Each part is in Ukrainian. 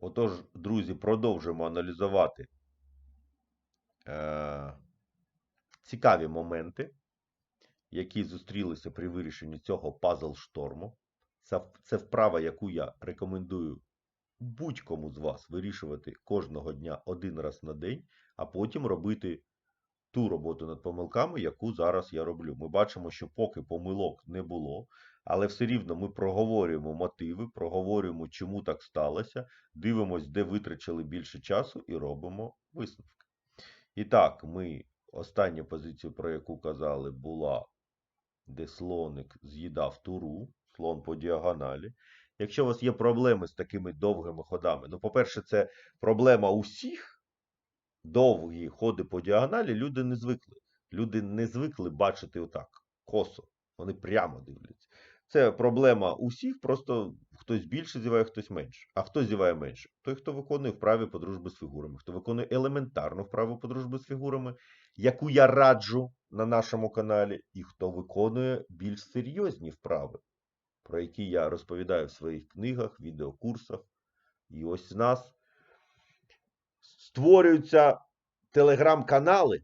Отож, друзі, продовжуємо аналізувати е, цікаві моменти, які зустрілися при вирішенні цього пазл шторму. Це, це вправа, яку я рекомендую будь-кому з вас вирішувати кожного дня один раз на день, а потім робити ту роботу над помилками, яку зараз я роблю. Ми бачимо, що поки помилок не було, але все рівно ми проговорюємо мотиви, проговорюємо, чому так сталося, дивимось, де витрачили більше часу, і робимо висновки. І так, ми остання позиція, про яку казали, була, де слоник з'їдав туру, слон по діагоналі. Якщо у вас є проблеми з такими довгими ходами, ну, по-перше, це проблема усіх. Довгі ходи по діагоналі люди не звикли. Люди не звикли бачити отак, косо. Вони прямо дивляться. Це проблема усіх, просто хтось більше зіває, хтось менше. А хто зіває менше? Той, хто виконує вправи по дружбі з фігурами, хто виконує елементарну вправу по дружбі з фігурами, яку я раджу на нашому каналі, і хто виконує більш серйозні вправи, про які я розповідаю в своїх книгах, відеокурсах. І ось в нас створюються телеграм-канали,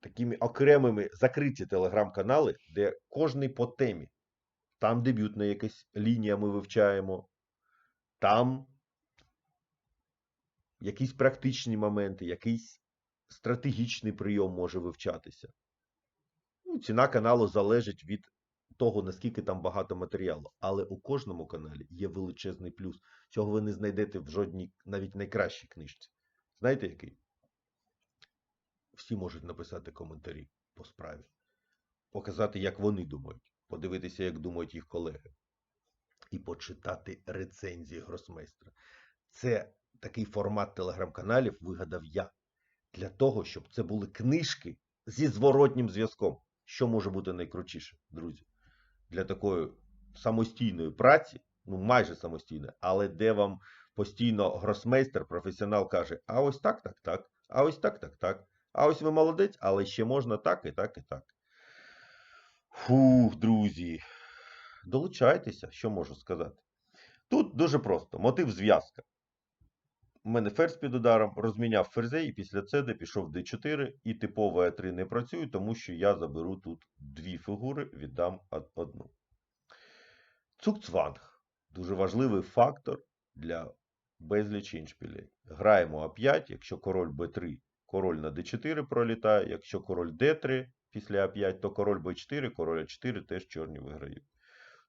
такими окремими закриті телеграм-канали, де кожний по темі. Там дебютна якась лінія ми вивчаємо, там якісь практичні моменти, якийсь стратегічний прийом може вивчатися. Ну, ціна каналу залежить від того, наскільки там багато матеріалу. Але у кожному каналі є величезний плюс. Цього ви не знайдете в жодній, навіть найкращій книжці. Знаєте який? Всі можуть написати коментарі по справі, показати, як вони думають, подивитися, як думають їх колеги, і почитати рецензії гросмейстра. Це такий формат телеграм-каналів вигадав я для того, щоб це були книжки зі зворотнім зв'язком. Що може бути найкрутіше, друзі? Для такої самостійної праці, ну майже самостійної, але де вам постійно гросмейстер, професіонал каже: а ось так, так, так, а ось так, так, так. А ось ви молодець, але ще можна так і так, і так. Фух, друзі. Долучайтеся, що можу сказати. Тут дуже просто. Мотив зв'язка. У мене ферзь під ударом, розміняв ферзей і після цеди пішов d4, і типово e3 не працює, тому що я заберу тут дві фігури, віддам одну. Цукцванг. Дуже важливий фактор для безлічі іншпілей. Граємо А5, якщо король Б3, король на d4 пролітає, якщо король d3 після А5, то король Б4, король А4 теж чорні виграють.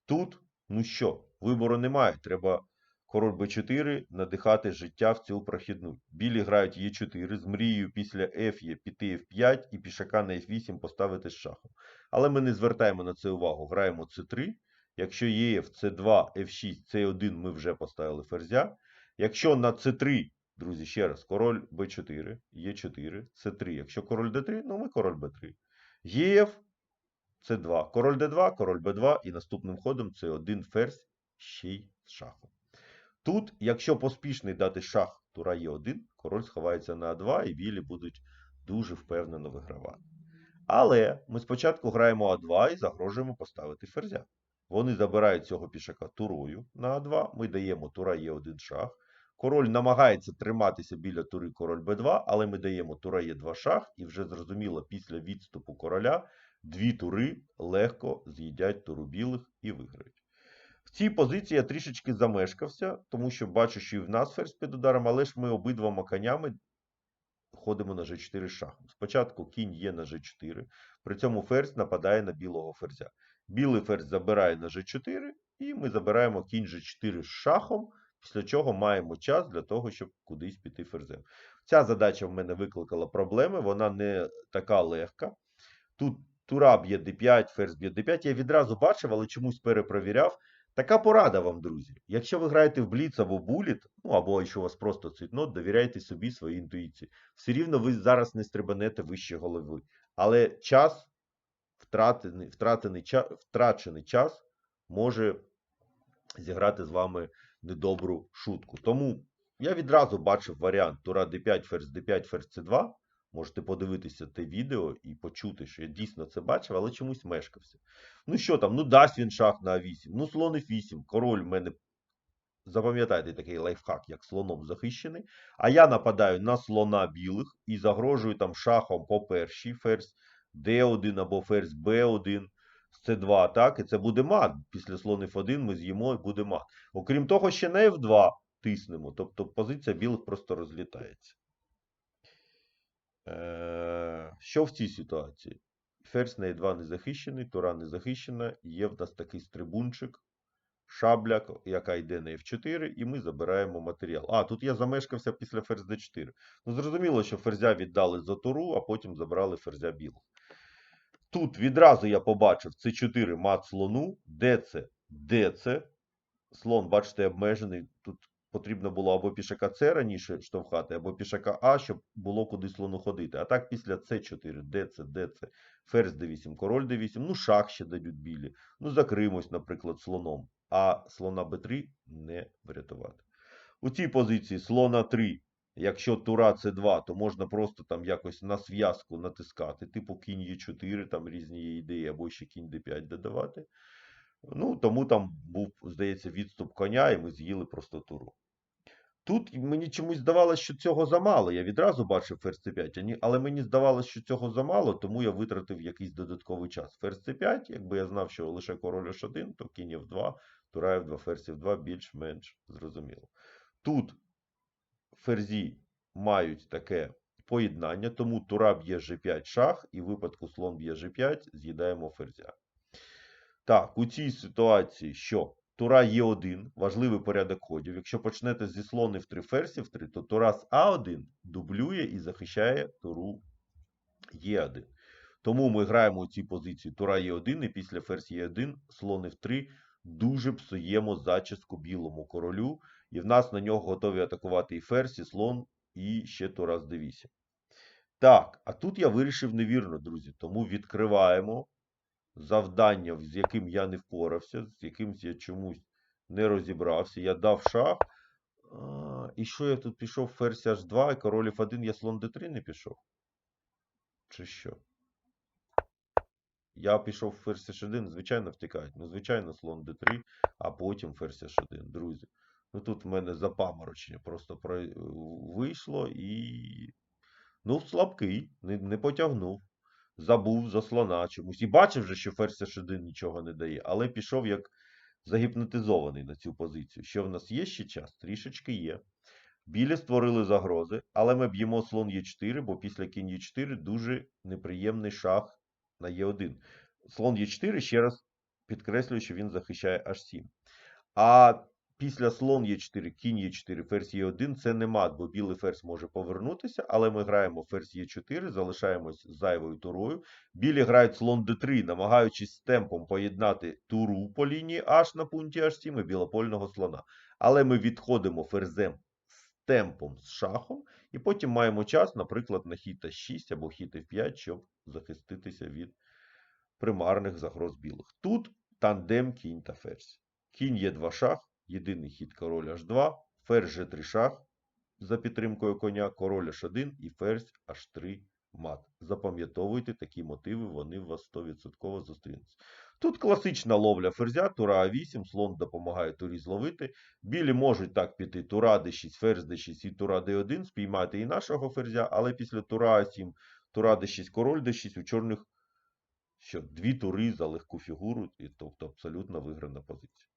Тут, ну що, вибору немає. Треба король Б4 надихати життя в цю прохідну. Білі грають Е4 з мрією після F є піти F5 і пішака на F8 поставити з шахом. Але ми не звертаємо на це увагу. Граємо С3. Якщо є С2, F6, С1 ми вже поставили ферзя. Якщо на С3, друзі, ще раз, король Б4, Е4, С3. Якщо король Д3, ну ми король Б3. ЄФ С2, король Д2, король Б2 і наступним ходом С1 ферзь ще й з шахом. Тут, якщо поспішний дати шах тура Е1, король сховається на А2 і білі будуть дуже впевнено вигравати. Але ми спочатку граємо А2 і загрожуємо поставити ферзя. Вони забирають цього пішака турою на А2, ми даємо тура Е1 шах. Король намагається триматися біля тури король Б2, але ми даємо тура Е2 шах, і вже зрозуміло, після відступу короля дві тури легко з'їдять туру білих і виграють. В цій позиції я трішечки замешкався, тому що бачу, що і в нас ферзь під ударом, але ж ми обидвома конями ходимо на G4 шахом. Спочатку кінь є на G4, при цьому ферзь нападає на білого ферзя. Білий ферзь забирає на G4, і ми забираємо кінь G4 з шахом, після чого маємо час для того, щоб кудись піти ферзем. Ця задача в мене викликала проблеми, вона не така легка. Тут тура б'є d5, ферзь б'є d5. Я відразу бачив, але чомусь перепровіряв. Така порада вам, друзі. Якщо ви граєте в Бліц або Буліт, ну або якщо у вас просто цвітнот, довіряйте собі своїй інтуїції. Все рівно ви зараз не стрибанете вище голови. Але час, втратений, втрачений час може зіграти з вами недобру шутку. Тому я відразу бачив варіант Тура d5, ферзь d5, ферзь c2. Можете подивитися те відео і почути, що я дійсно це бачив, але чомусь мешкався. Ну що там, ну дасть він шах на А8, ну слон F8, король в мене запам'ятайте такий лайфхак, як слоном захищений. А я нападаю на слона білих і загрожую там шахом по першій ферзь d1 або ферзь b1 з c2, так? І це буде мат. Після слон f1 ми з'їмо і буде мат. Окрім того, ще на f2 тиснемо. Тобто позиція білих просто розлітається. Е, Що в цій ситуації? Ферзь на e2 не захищений, тура не захищена. Є в нас такий стрибунчик, шабля, яка йде на f4, і ми забираємо матеріал. А, тут я замешкався після ферзь d4. Ну, зрозуміло, що ферзя віддали за туру, а потім забрали ферзя білих. Тут відразу я побачив c4 мат слону. Де це? Де це? Слон, бачите, обмежений. Тут потрібно було або пішака С раніше штовхати, або пішака А, щоб було куди слону ходити. А так після С4, де це, де це? Ферзь d8, король d8, ну шах ще дають білі. Ну закримось, наприклад, слоном. А слона b3 не врятувати. У цій позиції слона 3. Якщо тура С2, то можна просто там якось на зв'язку натискати, типу кінь Е4, там різні ідеї, або ще кінь d5 додавати. Ну, тому там був, здається, відступ коня, і ми з'їли просто туру. Тут мені чомусь здавалося, що цього замало. Я відразу бачив ферзь c5, але мені здавалося, що цього замало, тому я витратив якийсь додатковий час. Ферзь c5, якби я знав, що лише король h1, то кінь f2, тура f2, ферзь f2 більш-менш зрозуміло. Тут ферзі мають таке поєднання, тому тура б'є g5 шах, і в випадку слон б'є g5, з'їдаємо ферзя. Так, у цій ситуації що? Тура Е1, важливий порядок ходів. Якщо почнете зі слони в 3 ферзі в 3, то тура з А1 дублює і захищає туру Е1. Тому ми граємо у цій позиції тура Е1 і після ферзь Е1 слони в 3 дуже псуємо зачіску білому королю. І в нас на нього готові атакувати і ферзь, і слон, і ще тура з d8. Так, а тут я вирішив невірно, друзі. Тому відкриваємо завдання, з яким я не впорався, з якимсь я чомусь не розібрався. Я дав шах. І що я тут пішов ферзь h2, і король f1, я слон d3 не пішов? Чи що? Я пішов ферзь h1, звичайно, втікають. Ну, звичайно, слон d3, а потім ферзь h1, друзі. Ну тут в мене запаморочення просто вийшло і. Ну, слабкий, не, не потягнув. Забув за слона чомусь. І бачив вже, що ферзь h1 нічого не дає, але пішов як загіпнотизований на цю позицію. Що в нас є ще час? Трішечки є. Білі створили загрози, але ми б'ємо слон Е4, бо після кінь Е4 дуже неприємний шах на Е1. Слон Е4, ще раз підкреслюю, що він захищає H7. А після слон Е4, кінь Е4, ферзь Е1 це не мат, бо білий ферзь може повернутися, але ми граємо ферзь Е4, залишаємось зайвою турою. Білі грають слон d3, намагаючись темпом поєднати туру по лінії H на пункті H7 і білопольного слона. Але ми відходимо ферзем з темпом з шахом, і потім маємо час, наприклад, на хід H6 або хід F5, щоб захиститися від примарних загроз білих. Тут тандем кінь та ферзь. Кінь є 2 шах. Єдиний хід король H2, ферзь G3 шах за підтримкою коня, король H1 і ферзь H3 мат. Запам'ятовуйте такі мотиви, вони у вас 100% зустрінуться. Тут класична ловля ферзя, тура А8, слон допомагає турі зловити. Білі можуть так піти тура d6, ферзь d6 і тура d1, спіймати і нашого ферзя, але після тура А7, тура d6, король d6 у чорних що дві тури за легку фігуру, і, тобто абсолютно виграна позиція.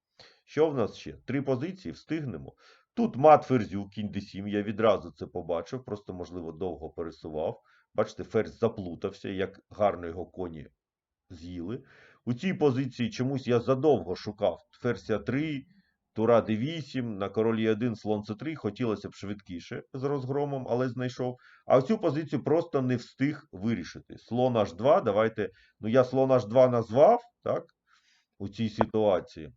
Що в нас ще? Три позиції, встигнемо. Тут мат ферзю, кінь d7, я відразу це побачив, просто, можливо, довго пересував. Бачите, ферзь заплутався, як гарно його коні з'їли. У цій позиції чомусь я задовго шукав ферзь А3, тура d8, на королі 1 слон c3. Хотілося б швидкіше з розгромом, але знайшов. А цю позицію просто не встиг вирішити. Слон h2, давайте. Ну, я слон h2 назвав, так, у цій ситуації.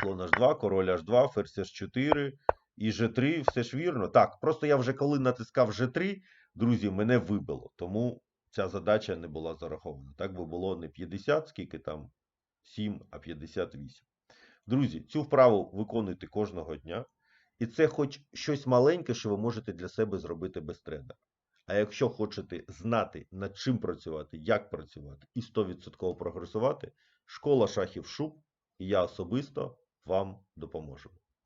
Слон h2, король h2, ферзь h4 і g3, все ж вірно. Так, просто я вже коли натискав g3, друзі, мене вибило. Тому ця задача не була зарахована. Так би було не 50, скільки там 7, а 58. Друзі, цю вправу виконуйте кожного дня. І це хоч щось маленьке, що ви можете для себе зробити без тренера. А якщо хочете знати, над чим працювати, як працювати і 100% прогресувати, школа шахів шуб і я особисто вам допоможу.